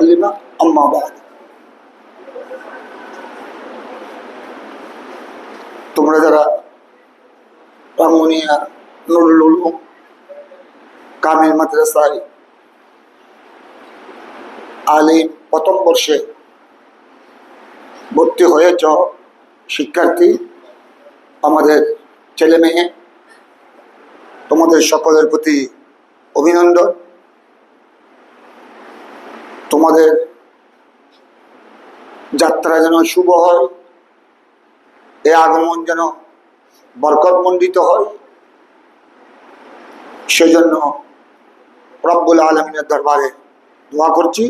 وسلم أما بعد তোমরা যারা রাঙ্গুনিয়া নুরুল উলুম কামিল মাদ্রাসায় আলিম প্রথম বর্ষে ভর্তি হয়েছ শিক্ষার্থী আমাদের ছেলে মেয়ে তোমাদের সকলের প্রতি অভিনন্দন তোমাদের যাত্রা যেন শুভ হয়, এ আগমন যেন বরকতমণ্ডিত হয়। সেজন্য রব্বুল আলমিনের দরবারে দোয়া করছি।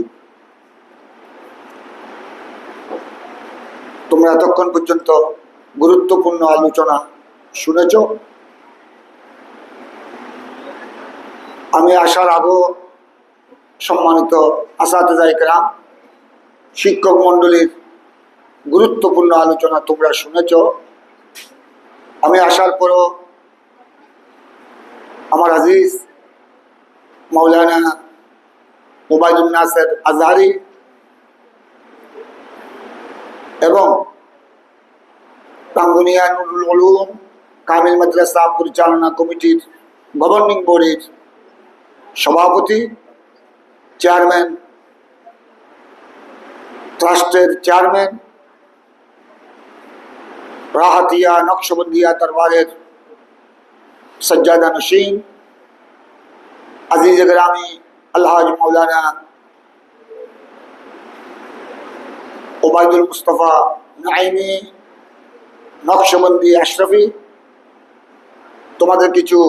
তোমরা এতক্ষণ পর্যন্ত গুরুত্বপূর্ণ আলোচনা শুনেছ। আমি আসার আগেও সম্মানিত আসাদাইকরাম শিক্ষক মণ্ডলীর গুরুত্বপূর্ণ আলোচনা তোমরা শুনেছ। আমি আসার পরও আমার আজিজ মৌলানা মুবাইদুল নাসের আজহারি এবং টাঙ্গুনিয়া নুরুল উলুম কামিল মাদ্রাসা পরিচালনা কমিটির গভর্নিং বোর্ডের সভাপতি চেয়ারম্যান ট্রাস্টের চেয়ারম্যান রাহাতিয়া নকশবন্দিয়া দরবারের সজ্জাদা নসীন আজিজ গ্রামী আল্লাহ মৌলানা ওবায়দুল মুস্তফা নাইমি নকশবন্দি আশরফি তোমাদের কিছু,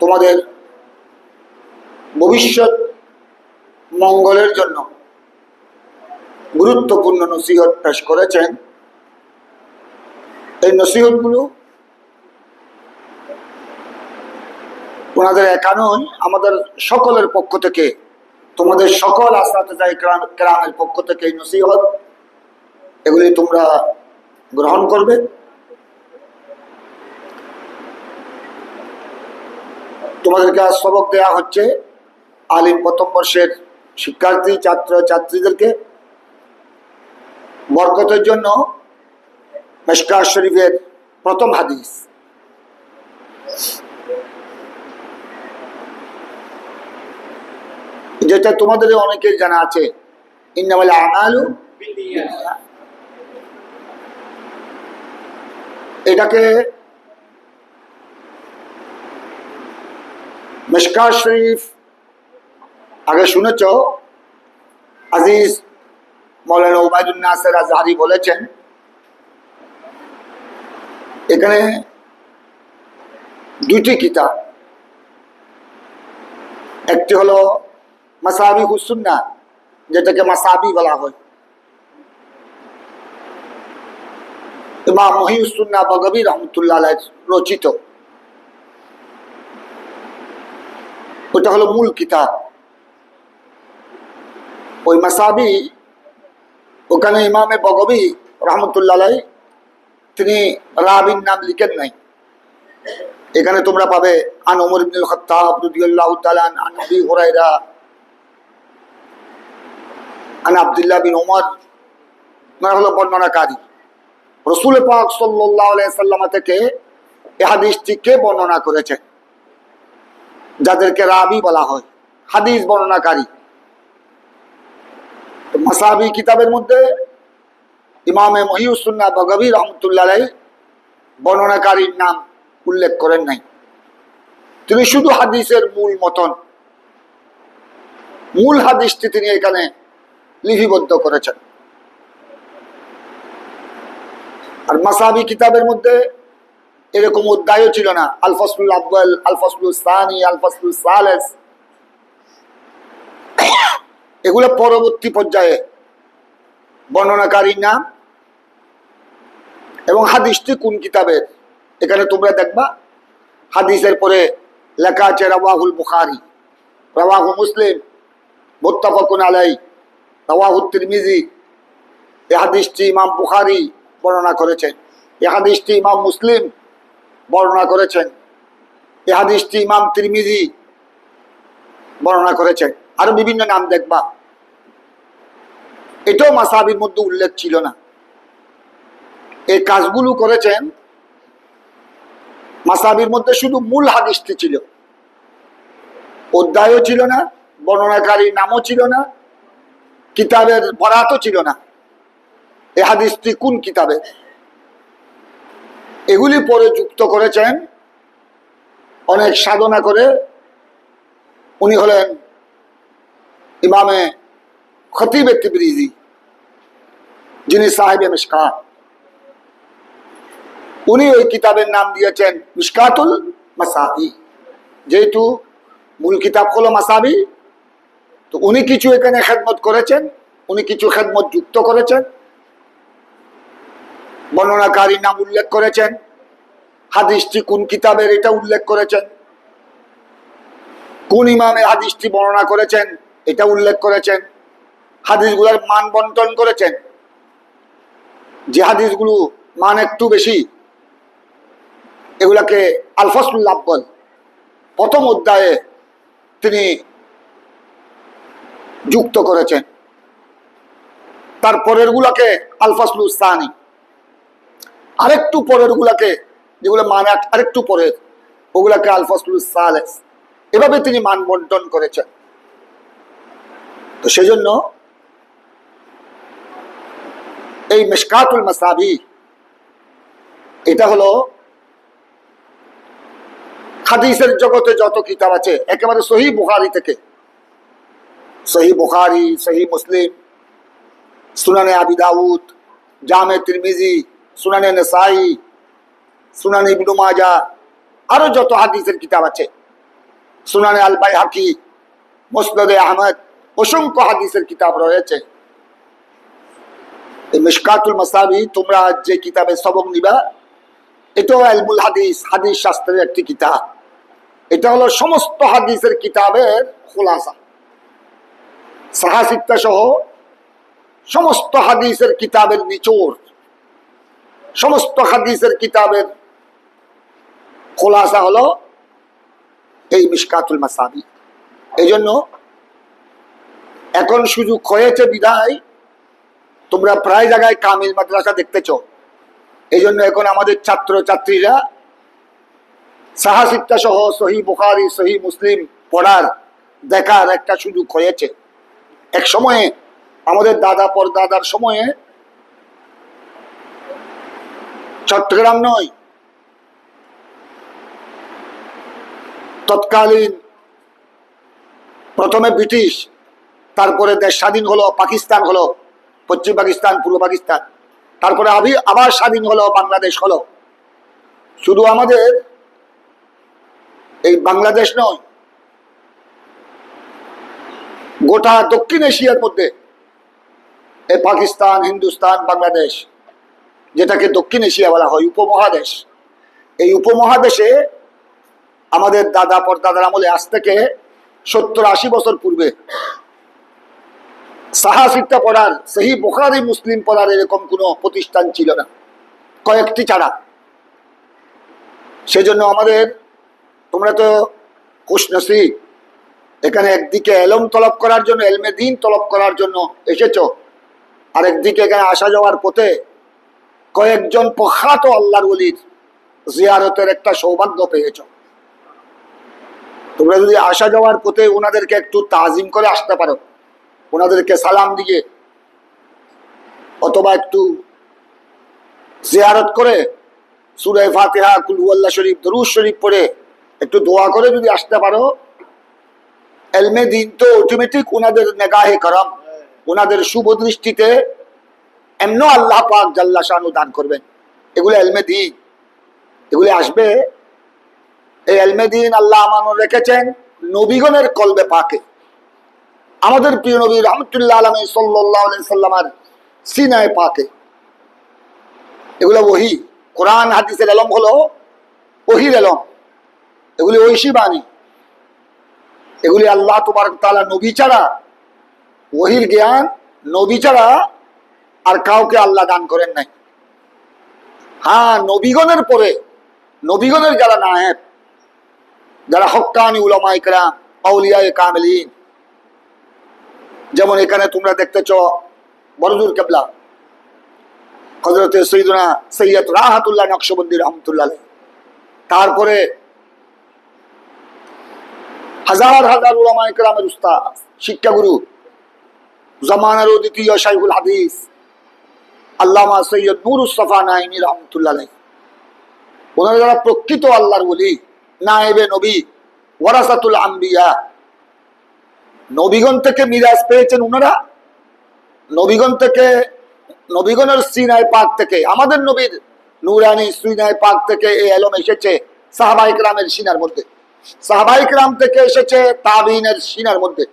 তোমাদের ভবিষ্যৎ মঙ্গলের জন্য গুরুত্বপূর্ণ নসিহত পেশ করেছেন। এই নসিহতগুলো ওনাদের একা নয়, আমাদের সকলের পক্ষ থেকে, তোমাদের সকল আসাতে গ্রামের পক্ষ থেকে এই নসিহত, এগুলি তোমরা গ্রহণ করবে। তোমাদেরকে আজ সবক দেওয়া হচ্ছে আলিম প্রথম বর্ষের শিক্ষার্থী, ছাত্র, ছাত্রীদেরকে বরকতের জন্য মেশকার শরীফের প্রথম হাদিস। যেটা তোমাদের অনেকের জানা আছে আমালু এটাকে মেশকার শরীফ আগে শুনেছ? আজিজ মৌলানা উবায়দুল নাসের আজহারি বলেছেন, এখানে দুইটি কিতাব। একটি হলো মাসাবি হুসুন্না যেটাকে মাসাবি বলা হয়। ইমাম মহিউসুন্না বগবি রহমতুল্লাহ রচিত। ওটা হলো মূল কিতাব। ওই মাসাবি, ওখানে ইমামে বগবি রহমতুল্লাহ তিনি রাবিন নাম লিখেন নাই। এখানে তোমরা পাবে আন ওমর ইবনুল খাত্তাব রাদিয়াল্লাহু আন আবি হুরায়রা, আন আব্দুল্লাহ বিন ওমর মানে হলো বর্ণনাকারী। রসুল পাক সাল্লাল্লাহু আলাইহি সাল্লাম থেকে এই হাদিসটি কে বর্ণনা করেছেন, যাদেরকে রাবি বলা হয়। হাদিস বর্ণনাকারী। মাসাবি কিতাবের মধ্যে ইমামে মহিউসুন্না বগবি রহমতুল্লাহ বর্ণনাকারীর নাম উল্লেখ করেন নাই। তিনি শুধু হাদিসের মূল মতন, মূল হাদিসটি তিনি এখানে লিপিবদ্ধ করেছেন। আর মাসাবি কিতাবের মধ্যে এরকম অধ্যায়ও ছিল না আলফাসুল আব্বাল আলফাসুল সানি আলফাসুল সালেস এগুলো পরবর্তী পর্যায়ে বর্ণনাকারীর নাম এবং হাদিসটি কোন কিতাবের? এখানে তোমরা দেখবা, হাদিসের পরে লেখা আছে রওয়াহুল বুখারি, রওয়াহু মুসলিম, মুত্তাফাকুন আলাই রওয়াহু তিরমিজি। এ হাদিসটি ইমাম বুখারি বর্ণনা করেছেন। এ হাদিসটি ইমাম মুসলিম বর্ণনা করেছেন। এ হাদিসটি ইমাম তিরমিজি বর্ণনা করেছেন। আরও বিভিন্ন নাম দেখবা। এটাও মাসাবির মধ্যে উল্লেখ ছিল না। এই কাজগুলো করেছেন মাসাবির মধ্যে শুধু মূল হাদিসটি ছিল। অধ্যায়ও ছিল না বর্ণনাকারী নামও ছিল না, কিতাবের বরাতও ছিল না। এ হাদিসটি কোন কিতাবে? এগুলি পরে যুক্ত করেছেন অনেক সাধনা করে। উনি হলেন ইমামে খতিব তিবরিজি যিনি সাহেবে মিসকাত উনি ওই কিতাবের নাম দিয়েছেন মিসকাতুল মাসাবি। যেহেতু মূল কিতাব হলো মাসাবি, তো উনি কিছু এখানে খেদমত করেছেন, উনি কিছু খেদমত যুক্ত করেছেন। বর্ণনাকারী নাম উল্লেখ করেছেন। হাদিসটি কোন কিতাবের এটা উল্লেখ করেছেন। কোন ইমামে হাদিসটি বর্ণনা করেছেন? এটা উল্লেখ করেছেন, হাদিসগুলোর মান বন্টন করেছেন। যে হাদিসগুলো মান একটু বেশি, এগুলাকে আলফাসুল্লাহ বল প্রথম অধ্যায়ে তিনি যুক্ত করেছেন। তার পরের গুলাকে আলফাসলু সানি। আরেকটু পরের গুলাকে যেগুলো মান আরেকটু পরের, ওগুলাকে আলফাসলু সালেস। এভাবে তিনি মান বন্টন করেছেন। তো সেজন্য এই মেশকাতুল মাসাবি, এটা হলো হাদিসের জগতে যত কিতাব আছে, একেবারে সহি বুখারি থেকে। সহি বুখারি, সহি মুসলিম, সুনানে আবি দাউদ, জামে তিরমিজি, সুনানে নেসাই, সুনানে ইবনু আরও যত হাদিসের কিতাব আছে। সুনানে আল হাকি মুসনদে আহমদ অসংখ্য হাদিসের কিতাব রয়েছে। এই মিশকাতুল মাসাবি, তোমরা যে কিতাবে সবক নিবা, এটাও আলমুল হাদিস হাদিস শাস্ত্রের একটি কিতাব। এটা হলো সমস্ত হাদিসের কিতাবের খোলাসা। সাহাসিত্তা সহ সমস্ত হাদিসের কিতাবের নিচোড় সমস্ত হাদিসের কিতাবের খোলাসা হলো এই মিশকাতুল মাসাবি। এই জন্য এখন সুযোগ হয়েছে বিদায়, তোমরা প্রায় জায়গায় কামিল মাদ্রাসা দেখতেছ এই জন্য এখন আমাদের ছাত্র ছাত্রীরা সাহাসিত্তা সহ সহি বুখারি, সহি মুসলিম পড়ার, দেখার একটা সুযোগ হয়েছে এক সময়ে আমাদের দাদা পরদাদার সময়ে চট্টগ্রাম নয়, তৎকালীন প্রথমে ব্রিটিশ তারপরে দেশ স্বাধীন হলো, পাকিস্তান হলো, পশ্চিম পাকিস্তান, পূর্ব পাকিস্তান। তারপরে আবি, আবার স্বাধীন হলো, বাংলাদেশ হলো। শুধু আমাদের এই বাংলাদেশ নয়, গোটা দক্ষিণ এশিয়ার মধ্যে এই পাকিস্তান, হিন্দুস্তান, বাংলাদেশ, যেটাকে দক্ষিণ এশিয়া বলা হয়, উপমহাদেশ। এই উপমহাদেশে আমাদের দাদা পরদাদার আমলে আজ থেকে সত্তর আশি বছর পূর্বে সাহাসিকটা পড়ার, সেই বোখারি, মুসলিম পড়ার এরকম কোনো প্রতিষ্ঠান ছিল না। কয়েকটি ছাড়া। সেজন্য আমাদের, তোমরা তো খুশনসিব। এখানে একদিকে এলম তলব করার জন্য, এলমে দিন তলব করার জন্য এসেছ। আর একদিকে এখানে আসা যাওয়ার পথে কয়েকজন প্রখ্যাত আল্লাহর ওলির জিয়ারতের একটা সৌভাগ্য পেয়েছ। তোমরা যদি আসা যাওয়ার পথে ওনাদেরকে একটু তাজিম করে আসতে পারো। ওনাদেরকে সালাম দিয়ে অথবা একটু জিয়ারত করে সুরে ফাতিহা কুলুয়াল্লা শরীফ দরুজ শরীফ পড়ে একটু দোয়া করে যদি আসতে পারো। এলমে দিন তো অটোমেটিক ওনাদের নেগাহে করম, ওনাদের শুভ দৃষ্টিতে এমন আল্লাহ পাক জাল্লা শানু দান করবেন। এগুলো এলমে দিন, এগুলি আসবে। এই এলমে দিন আল্লাহ আমানো রেখেছেন নবীগণের কলবে পাকে। আমাদের প্রিয় নবী রহমতুল্লাহ আলমী সাল্লাহ সাল্লামার সিনায় পাকে। এগুলো ওহি। কোরআন, হাদিসের এলম হলো ওহির এলম এগুলি ঐশী বাণী। এগুলি আল্লাহ তোমার তালা নবী ছাড়া, ওহির জ্ঞান নবী ছাড়া আর কাউকে আল্লাহ দান করেন নাই। হ্যাঁ নবীগণের পরে, নবীগণের যারা নায়েব, যারা হকানি উলামাইকরা আউলিয়ায় কামেলিন যেমন এখানে তোমরা দেখতেছ বড়জুর কেবলা হজরত সৈদুনা সৈয়দ রাহাতুল্লাহ নকশবন্দি রহমতুল্লাহ তারপরে হাজার হাজার উলামা ইকরামের উস্তাদ, শিক্ষাগুরু, জামানার দ্বিতীয় শাইখুল হাদিস, আল্লামা সৈয়দ নুরুস্তফা নাইমি রহমতুল্লাহ আলাইহি। ওনারা যারা প্রকৃত আল্লাহর বলি নায়েবে নবী, ওয়ারাসাতুল আম্বিয়া নবীগণ থেকে মিরাজ পেয়েছেন ওনারা নবীগণ থেকে, নবীগণের সিনায় পাক থেকে, আমাদের নবীর নুরানি সিনায় পাক থেকে এই এলম এসেছে সাহাবাইক রামের সিনার মধ্যে। সাহাবাইক রাম থেকে এসেছে তাবিনের সিনার মধ্যে।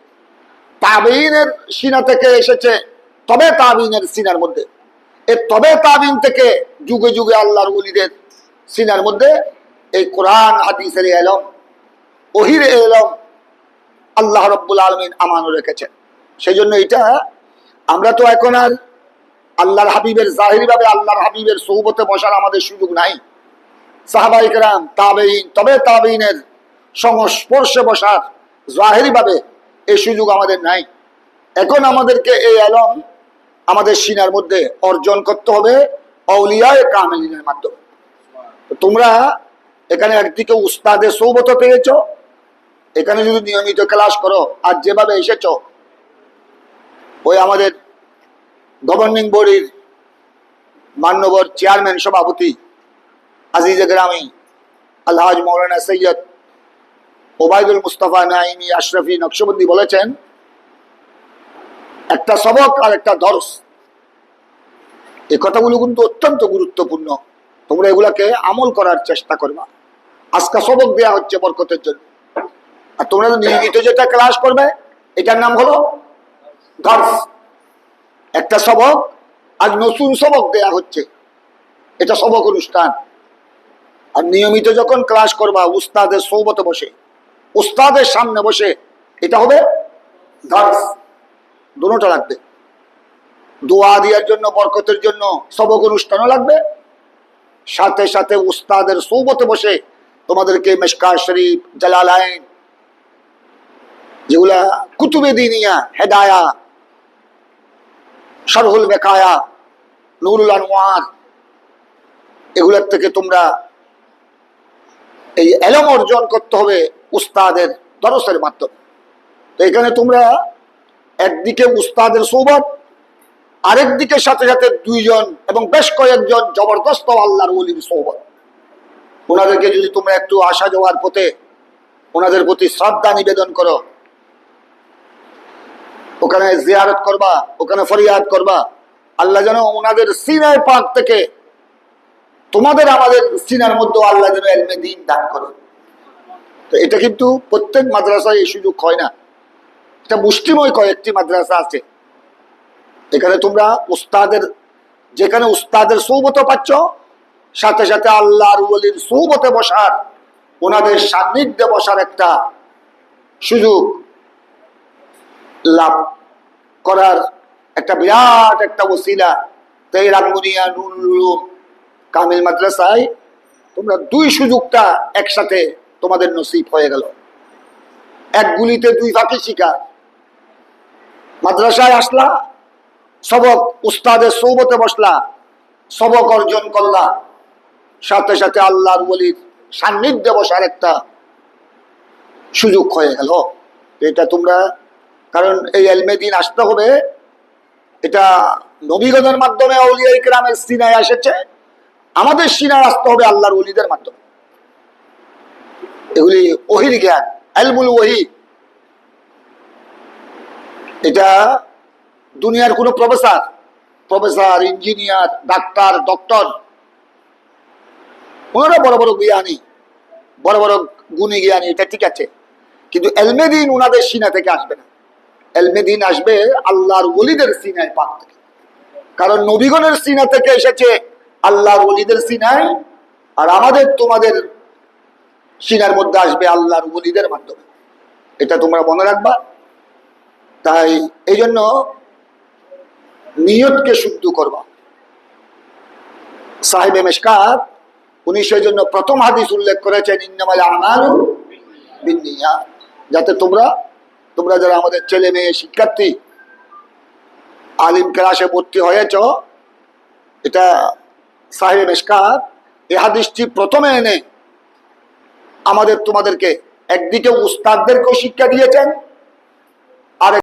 তাবিনের সিনা থেকে এসেছে তবে তাবিনের সিনার মধ্যে। এ তবে তাবিন থেকে যুগে যুগে আল্লাহর ওলিদের সিনার মধ্যে এই কোরআন, হাদিসের এলম ওহির এলম আল্লাহ রব্বুল আলমিন আমানও রেখেছেন। সেই জন্য এটা আমরা তো এখন আর আল্লাহর হাবিবের জাহিরি ভাবে আল্লাহর হাবিবের সৌবতে বসার আমাদের সুযোগ নাই। সাহাবাইকরাম তাবেইন তবে তাবেইনের সংস্পর্শে বসার জাহেরি ভাবে এই সুযোগ আমাদের নাই। এখন আমাদেরকে এই আলম আমাদের সিনার মধ্যে অর্জন করতে হবে অলিয়ায় কামেলিনের মাধ্যমে। তোমরা এখানে একদিকে উস্তাদের সৌবত পেয়েছ এখানে যদি নিয়মিত ক্লাস করো আর যেভাবে এসেছ, ওই আমাদের গভর্নিং বডির মান্যবর চেয়ারম্যান সভাপতি আজিজে গ্রামী, আলহাজ মৌলানা সৈয়দ ওবায়দুল মুস্তফা নাইমি আশরফি নকশবন্দি বলেছেন, একটা সবক আর একটা দর্শ এই কথাগুলো কিন্তু অত্যন্ত গুরুত্বপূর্ণ। তোমরা এগুলাকে আমল করার চেষ্টা করবা। আজকে সবক দেয়া হচ্ছে বরকতের জন্য। তোমরা নিয়মিত যেটা ক্লাস করবে, এটার নাম হলো দর্শ একটা সবক, আজ নতুন সবক দেয়া হচ্ছে। এটা সবক অনুষ্ঠান। আর নিয়মিত যখন ক্লাস করবা, উস্তাদের সৌবতে বসে, উস্তাদের সামনে বসে, এটা হবে দর্শ দুটোটা লাগবে। দোয়া দেওয়ার জন্য, বরকতের জন্য সবক অনুষ্ঠানও লাগবে। সাথে সাথে উস্তাদের সৌবতে বসে তোমাদেরকে মেশকা শরীফ জালাল আইন যেগুলা কুতুবে দিনিয়া, হেদায়া সরহুল বেকায়া, নুরুল আনোয়ার এগুলোর থেকে তোমরা এই এলম অর্জন করতে হবে উস্তাদের দরসের মাধ্যমে। তো এখানে তোমরা একদিকে উস্তাদের সৌবত আরেক দিকের সাথে সাথে দুইজন এবং বেশ কয়েকজন জবরদস্ত আল্লাহর ওলির সৌবত ওনাদেরকে যদি তোমরা একটু আসা যাওয়ার পথে, ওনাদের প্রতি শ্রদ্ধা নিবেদন করো ওখানে জিয়ারত করবা, ওখানে ফরিয়াদ করবা। আল্লাহ যেন ওনাদের সিনায় পাক থেকে, তোমাদের আমাদের সিনার মধ্যে আল্লাহ যেন এলমে দিন দান করে। তো এটা কিন্তু প্রত্যেক মাদ্রাসায় এই সুযোগ হয় না। এটা মুষ্টিময় কয়েকটি মাদ্রাসা আছে। এখানে তোমরা উস্তাদের, যেখানে উস্তাদের সৌবত পাচ্ছ, সাথে সাথে আল্লাহর ওলির সৌবতে বসার, ওনাদের সান্নিধ্যে বসার একটা সুযোগ। লাভ করার একটা বিরাট একটা ওসিলা তো এই রাঙ্গুনিয়া নুরুলুম কামিল মাদ্রাসায় তোমরা দুই সুযোগটা একসাথে তোমাদের নসিব হয়ে গেল। এক গুলিতে দুই ফাঁকি শিকার। মাদ্রাসায় আসলা, সবক উস্তাদের সৌবতে বসলা, সবক অর্জন করলা। সাথে সাথে আল্লাহর বলির সান্নিধ্যে বসার একটা সুযোগ হয়ে গেল। এটা তোমরা কারণ এই এলমে দিন আসতে হবে। এটা নবীগণের মাধ্যমে অলিয়া ইকরামের সিনায় এসেছে। আমাদের সিনায় আসতে হবে আল্লাহর অলিদের মাধ্যমে। এগুলি ওহির জ্ঞান, এলমুল ওহি। এটা দুনিয়ার কোনো professor professor, engineer, doctor, doctor ওনারা বড় বড় জ্ঞানী, বড় বড় গুণী জ্ঞানী, এটা ঠিক আছে। কিন্তু এলমেদিন ওনাদের সিনা থেকে আসবে না। এলমেদিন আসবে আল্লাহর ওলিদের সিনায় পাক থেকে। কারণ নবীগণের সিনা থেকে এসেছে আল্লাহর ওলিদের সিনায়, আর আমাদের তোমাদের সিনার মধ্যে আসবে আল্লাহর ওলিদের মাধ্যমে। এটা তোমরা মনে রাখবা? তাই এই জন্য নিয়তকে শুদ্ধ করবা। সাহেবে মেশকাত, উনি সেই জন্য প্রথম হাদিস উল্লেখ করেছেন, ইন্নামাল আমালু বিন্নিয়াত যাতে তোমরা তোমরা যারা আমাদের ছেলে মেয়ে শিক্ষার্থী, আলিম ক্লাসে ভর্তি হয়েছ, এটা সাহেব এসকার এ হাদিসটি প্রথমে এনে আমাদের তোমাদেরকে একদিকে উস্তাদদেরকেও শিক্ষা দিয়েছেন